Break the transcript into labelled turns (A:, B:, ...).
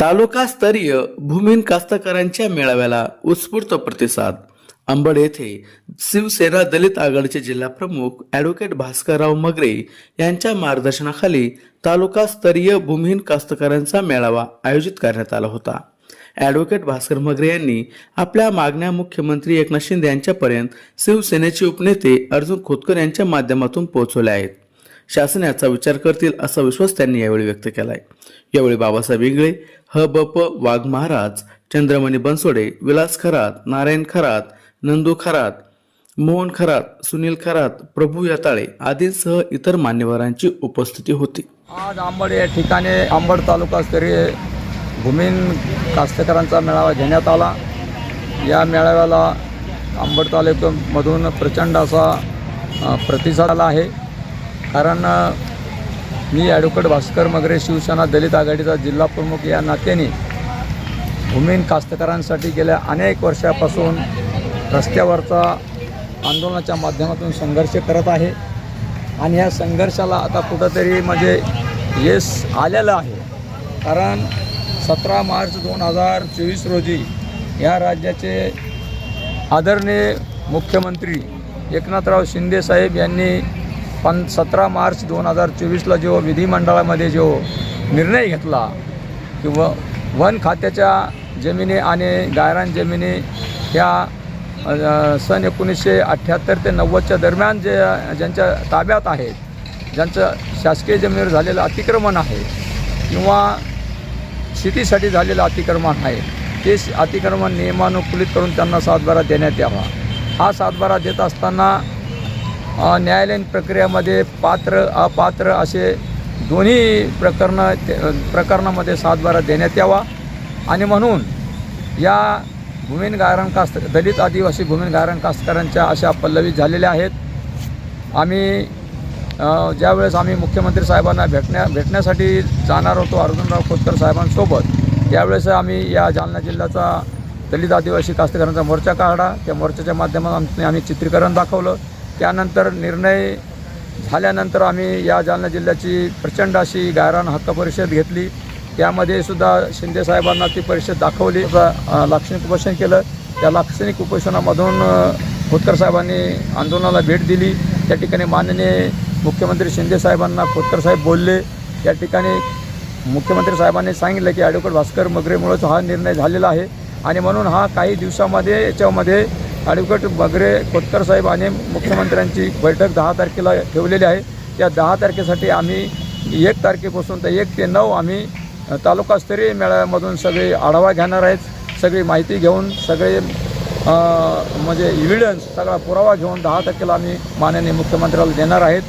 A: तालुकास्तरीय भूमिहीन कास्तकारांच्या मेळाव्याला उत्स्फूर्त प्रतिसाद. अंबड येथे शिवसेना दलित आघाडीचे जिल्हाप्रमुख ॲडव्होकेट भास्करराव मगरे यांच्या मार्गदर्शनाखाली तालुकास्तरीय भूमिहीन कास्तकारांचा मेळावा आयोजित करण्यात आला होता. ॲडव्होकेट भास्कर मगरे यांनी आपल्या मागण्या मुख्यमंत्री एकनाथ शिंदे यांच्यापर्यंत शिवसेनेचे उपनेते अर्जुन खोतकर यांच्या माध्यमातून पोहोचवल्या आहेत. शासन याचा विचार करतील असा विश्वास त्यांनी यावेळी व्यक्त केला आहे यावेळी बाबासाहेब इंगळे ह ब प वाघ महाराज चंद्रमणी बनसोडे विलास खरात नारायण खरात नंदू खरात मोहन खरात सुनील खरात प्रभू याताळे आदींसह इतर मान्यवरांची उपस्थिती होती.
B: आज आंबड या ठिकाणी आंबड तालुकास्तरीय भूमीन कास्तकारांचा मेळावा घेण्यात आला. या मेळाव्याला आंबड तालुक्यामधून प्रचंड असा प्रतिसाद आला आहे. कारण मी ॲडव्होकेट भास्कर मगरे शिवसेना दलित आघाडीचा जिल्हा प्रमुख या नात्याने भूमीन कास्तकारांसाठी गेल्या अनेक वर्षापासून रस्त्यावरचा आंदोलनाच्या माध्यमातून संघर्ष करत आहे. आणि ह्या संघर्षाला आता कुठंतरी म्हणजे यश आलेलं आहे. कारण सतरा मार्च दोन हजार चोवीस रोजी या राज्याचे आदरणीय मुख्यमंत्री एकनाथराव शिंदेसाहेब यांनी पण सतरा मार्च दोन हजार चोवीसला जो विधिमंडळामध्ये जो निर्णय घेतला किंवा वन खात्याच्या जमिनी आणि गायरान जमिनी ह्या सन एकोणीसशे अठ्ठ्याहत्तर ते नव्वदच्या दरम्यान जे ज्यांच्या ताब्यात आहेत ज्यांचं शासकीय जमिनीवर झालेलं अतिक्रमण आहे किंवा शेतीसाठी झालेलं अतिक्रमण आहे ते अतिक्रमण नियमानुकूलित करून त्यांना सातबारा देण्यात यावा. हा सातबारा देत असताना न्यायालयीन प्रक्रियामध्ये पात्र अपात्र असे दोन्ही प्रकरणं ते- प्रकरणामध्ये सातबारा देण्यात यावा. आणि म्हणून या भूमीन गायरान कास्त दलित आदिवासी भूमीन गायरान कास्तकारांच्या अशा पल्लवी झालेल्या आहेत. आम्ही ज्यावेळेस आम्ही मुख्यमंत्री साहेबांना भेटण्या भेटण्यासाठी जाणार होतो अर्जुनराव खोतकर साहेबांसोबत त्यावेळेस आम्ही या जालना जिल्ह्याचा दलित आदिवासी कास्तकारांचा मोर्चा काढला. त्या मोर्चाच्या माध्यमातून आम्ही चित्रीकरण दाखवलं. त्यानंतर निर्णय झाल्यानंतर आम्ही या जालना जिल्ह्याची प्रचंड अशी गायरान हक्क परिषद घेतली. त्यामध्ये सुद्धा शिंदे साहेबांना ती परिषद दाखवली. लाक्षणिक उपोषण केलं. त्या लाक्षणिक उपोषणामधून खोतकर साहेबांनी आंदोलनाला भेट दिली. त्या ठिकाणी माननीय मुख्यमंत्री शिंदे साहेबांना खोतकर साहेब बोलले. त्या ठिकाणी मुख्यमंत्री साहेबांनी सांगितलं की ॲडव्होकेट भास्कर मगरेमुळेच हा निर्णय झालेला आहे. आणि म्हणून हा काही दिवसामध्ये याच्यामध्ये ॲडव्होकेट मगरे खोतकर साहेब आणि मुख्यमंत्र्यांची बैठक दहा तारखेला ठेवलेली आहे. त्या दहा तारखेसाठी आम्ही एक तारखेपासून तर एक ते नऊ आम्ही तालुकास्तरीय मेळाव्यामधून सगळे आढावा घेणार आहेत. सगळी माहिती घेऊन सगळे म्हणजे इव्हिडन्स सगळा पुरावा घेऊन दहा तारखेला आम्ही माननीय मुख्यमंत्र्याला देणार आहेत.